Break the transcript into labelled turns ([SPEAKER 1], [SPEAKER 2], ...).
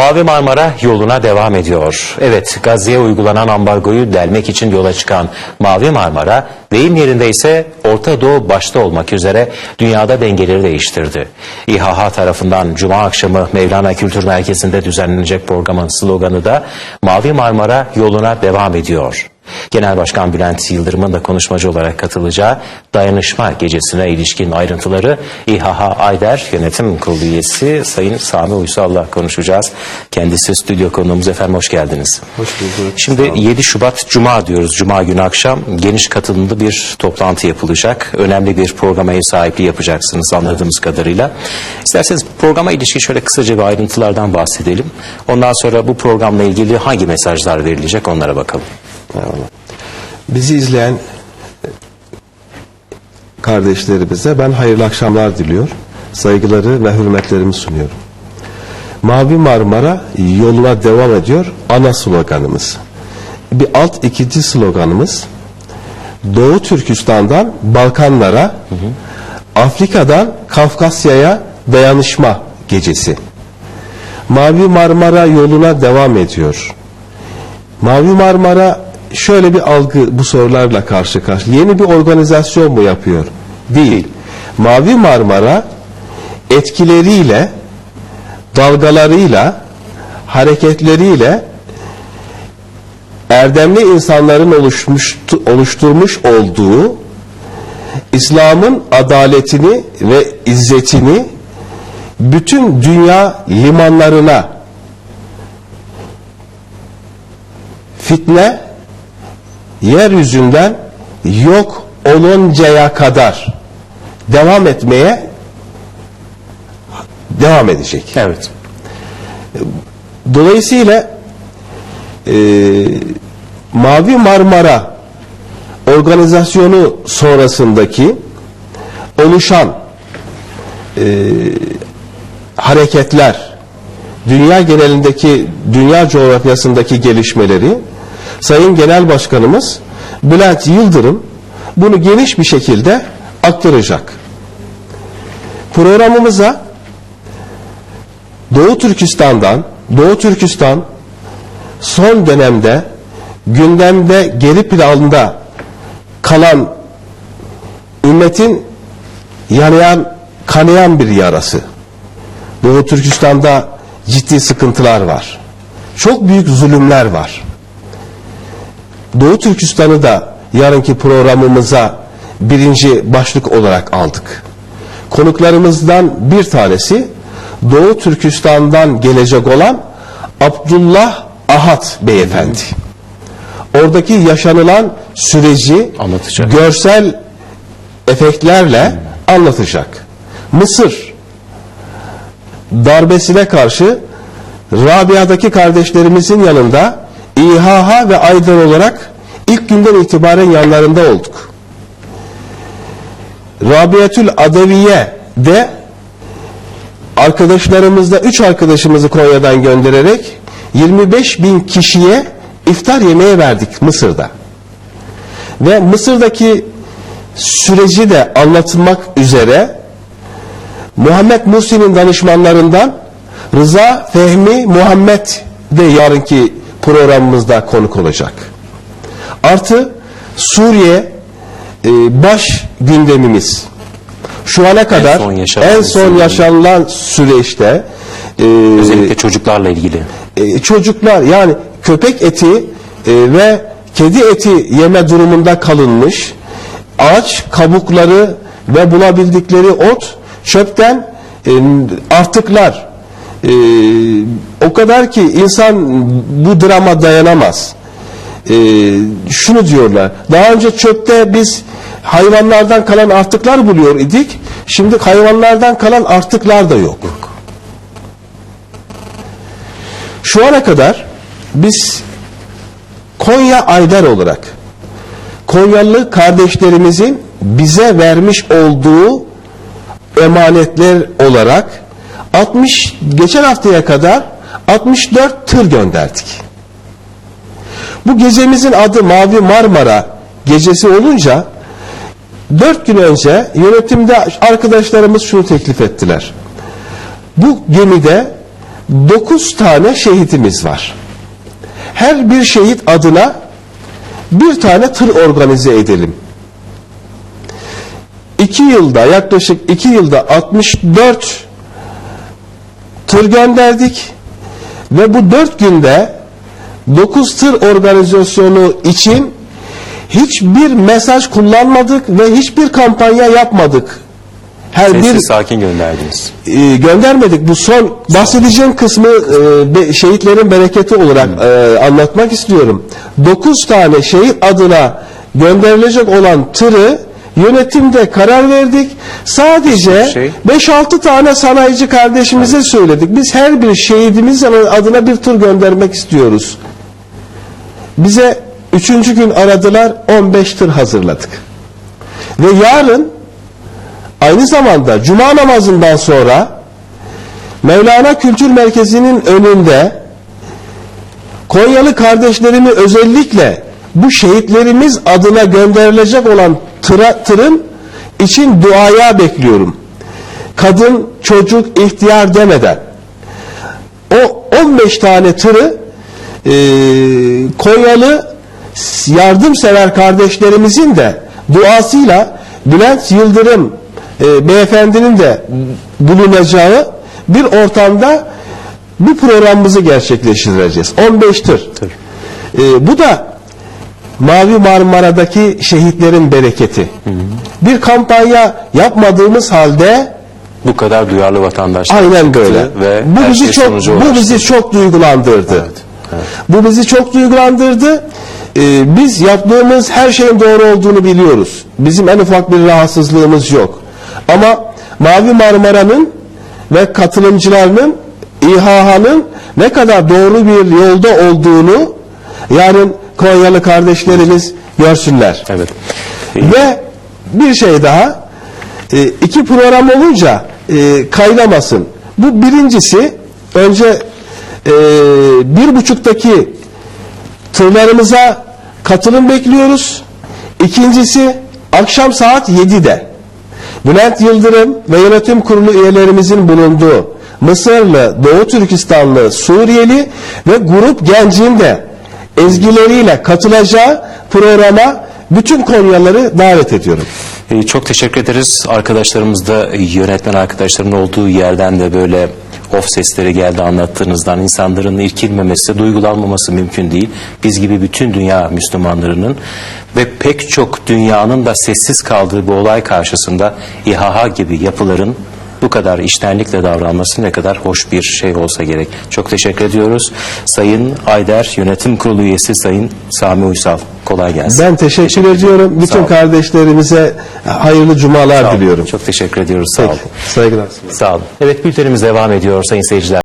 [SPEAKER 1] Mavi Marmara yoluna devam ediyor. Evet, Gazze'ye uygulanan ambargoyu delmek için yola çıkan Mavi Marmara, deyim yerinde ise Orta Doğu başta olmak üzere dünyada dengeleri değiştirdi. İHH tarafından Cuma akşamı Mevlana Kültür Merkezi'nde düzenlenecek programın sloganı da Mavi Marmara yoluna devam ediyor. Genel Başkan Bülent Yıldırım'ın da konuşmacı olarak katılacağı dayanışma gecesine ilişkin ayrıntıları İHH Ayder Yönetim Kurulu üyesi Sayın Sami Uysal'la konuşacağız. Kendisi stüdyo konuğumuz efendim hoş geldiniz.
[SPEAKER 2] Hoş bulduk.
[SPEAKER 1] Şimdi 7 Şubat Cuma diyoruz. Cuma günü akşam geniş katılımlı bir toplantı yapılacak. Önemli bir programa ev sahipliği yapacaksınız anladığımız kadarıyla. İsterseniz programa ilişkin şöyle kısaca bir ayrıntılardan bahsedelim. Ondan sonra bu programla ilgili hangi mesajlar verilecek onlara bakalım.
[SPEAKER 2] Eyvallah. Bizi izleyen kardeşlerimize ben hayırlı akşamlar diliyor. Saygıları ve hürmetlerimi sunuyorum. Mavi Marmara yoluna devam ediyor ana sloganımız. Bir alt ikinci sloganımız Doğu Türkistan'dan Balkanlara, Afrika'dan Kafkasya'ya dayanışma gecesi. Mavi Marmara yoluna devam ediyor. Mavi Marmara şöyle bir algı bu sorularla karşı karşı. Yeni bir organizasyon mu yapıyor? Değil. Mavi Marmara etkileriyle, dalgalarıyla, hareketleriyle erdemli insanların oluşmuş, oluşturmuş olduğu İslam'ın adaletini ve izzetini bütün dünya limanlarına fitne yeryüzünden yok oluncaya kadar devam etmeye devam edecek.
[SPEAKER 1] Evet.
[SPEAKER 2] Dolayısıyla e, Mavi Marmara organizasyonu sonrasındaki oluşan e, hareketler, dünya genelindeki, dünya coğrafyasındaki gelişmeleri Sayın Genel Başkanımız Bülent Yıldırım bunu geniş bir şekilde aktaracak. Programımıza Doğu Türkistan'dan, Doğu Türkistan son dönemde gündemde geri planda kalan ümmetin yanayan, kanayan bir yarası. Doğu Türkistan'da ciddi sıkıntılar var. Çok büyük zulümler var. Doğu Türkistan'ı da yarınki programımıza birinci başlık olarak aldık. Konuklarımızdan bir tanesi Doğu Türkistan'dan gelecek olan Abdullah Ahat beyefendi. Oradaki yaşanılan süreci
[SPEAKER 1] Anlatacak.
[SPEAKER 2] görsel efektlerle anlatacak. Mısır darbesine karşı Rabia'daki kardeşlerimizin yanında İHH ve Aydın olarak ilk günden itibaren yanlarında olduk. Rabiatül Adaviye de arkadaşlarımızda üç arkadaşımızı Konya'dan göndererek 25 bin kişiye iftar yemeği verdik Mısır'da. Ve Mısır'daki süreci de anlatmak üzere Muhammed Muhsin'in danışmanlarından Rıza Fehmi Muhammed de yarınki programımızda konuk olacak. Artı Suriye e, baş gündemimiz. Şu ana kadar
[SPEAKER 1] son yaşanan
[SPEAKER 2] en son yaşanılan süreçte e,
[SPEAKER 1] Özellikle çocuklarla ilgili.
[SPEAKER 2] e, çocuklar yani köpek eti e, ve kedi eti yeme durumunda kalınmış ağaç kabukları ve bulabildikleri ot çöpten e, artıklar e, o kadar ki insan bu drama dayanamaz e, şunu diyorlar daha önce çöpte biz hayvanlardan kalan artıklar buluyor idik şimdi hayvanlardan kalan artıklar da yok. Şu ana kadar biz Konya Ayder olarak Konyalı kardeşlerimizin bize vermiş olduğu emanetler olarak 60 geçen haftaya kadar 64 tır gönderdik. Bu gecemizin adı Mavi Marmara gecesi olunca 4 gün önce yönetimde arkadaşlarımız şunu teklif ettiler. Bu gemide 9 tane şehitimiz var. Her bir şehit adına bir tane tır organize edelim. 2 yılda yaklaşık 2 yılda 64 tır gönderdik ve bu 4 günde 9 tır organizasyonu için hiçbir mesaj kullanmadık ve hiçbir kampanya yapmadık. Her bir
[SPEAKER 1] Sessiz sakin gönderdiniz.
[SPEAKER 2] e, göndermedik. Bu son bahsedeceğim kısmı e, be- şehitlerin bereketi olarak e, anlatmak istiyorum. 9 tane şehit adına gönderilecek olan tırı yönetimde karar verdik. Sadece
[SPEAKER 1] Şey.
[SPEAKER 2] 5-6 tane sanayici kardeşimize söyledik. Biz her bir şehidimiz adına bir tır göndermek istiyoruz. Bize üçüncü gün aradılar 15 tır hazırladık. Ve yarın aynı zamanda cuma namazından sonra Mevlana Kültür Merkezi'nin önünde Konyalı kardeşlerimi özellikle bu şehitlerimiz adına gönderilecek olan tıra, tırın için duaya bekliyorum. Kadın, çocuk, ihtiyar demeden o 15 tane tırı e, Konyalı yardımsever kardeşlerimizin de duasıyla Bülent Yıldırım e, beyefendinin de bulunacağı bir ortamda bu programımızı gerçekleştireceğiz. 15 tır. E, bu da Mavi Marmara'daki şehitlerin bereketi. Bir kampanya yapmadığımız halde
[SPEAKER 1] Bu kadar duyarlı vatandaşlar
[SPEAKER 2] Aynen böyle.
[SPEAKER 1] Ve
[SPEAKER 2] bu bizi
[SPEAKER 1] şey
[SPEAKER 2] çok bu bizi çok duygulandırdı.
[SPEAKER 1] Evet, evet.
[SPEAKER 2] Bu bizi çok duygulandırdı. Ee, biz yaptığımız her şeyin doğru olduğunu biliyoruz. Bizim en ufak bir rahatsızlığımız yok. Ama Mavi Marmara'nın ve katılımcılarının İHA'nın ne kadar doğru bir yolda olduğunu yarın Konyalı kardeşlerimiz görsünler.
[SPEAKER 1] Evet.
[SPEAKER 2] Ve bir şey daha e, iki program olunca e, kaynamasın. Bu birincisi önce e, bir buçuktaki tırlarımıza katılım bekliyoruz. İkincisi akşam saat 7'de Bülent Yıldırım ve yönetim kurulu üyelerimizin bulunduğu Mısırlı, Doğu Türkistanlı, Suriyeli ve grup gencin de ezgileriyle katılacağı programa bütün Konyalıları davet ediyorum.
[SPEAKER 1] Ee, Çok teşekkür ederiz. Arkadaşlarımız da yönetmen arkadaşların olduğu yerden de böyle of sesleri geldi anlattığınızdan insanların irkilmemesi, duygulanmaması mümkün değil. Biz gibi bütün dünya Müslümanlarının ve pek çok dünyanın da sessiz kaldığı bu olay karşısında İHA gibi yapıların bu kadar iştenlikle davranması ne kadar hoş bir şey olsa gerek. Çok teşekkür ediyoruz. Sayın Ayder Yönetim Kurulu üyesi Sayın Sami Uysal. Kolay gelsin.
[SPEAKER 2] Ben teşekkür, ediyorum.
[SPEAKER 1] Sağ
[SPEAKER 2] Bütün kardeşlerimize hayırlı cumalar diliyorum.
[SPEAKER 1] Çok teşekkür ediyoruz. Sağ olun.
[SPEAKER 2] Saygılar.
[SPEAKER 1] Sağ olun. Evet bültenimiz devam ediyor sayın seyirciler.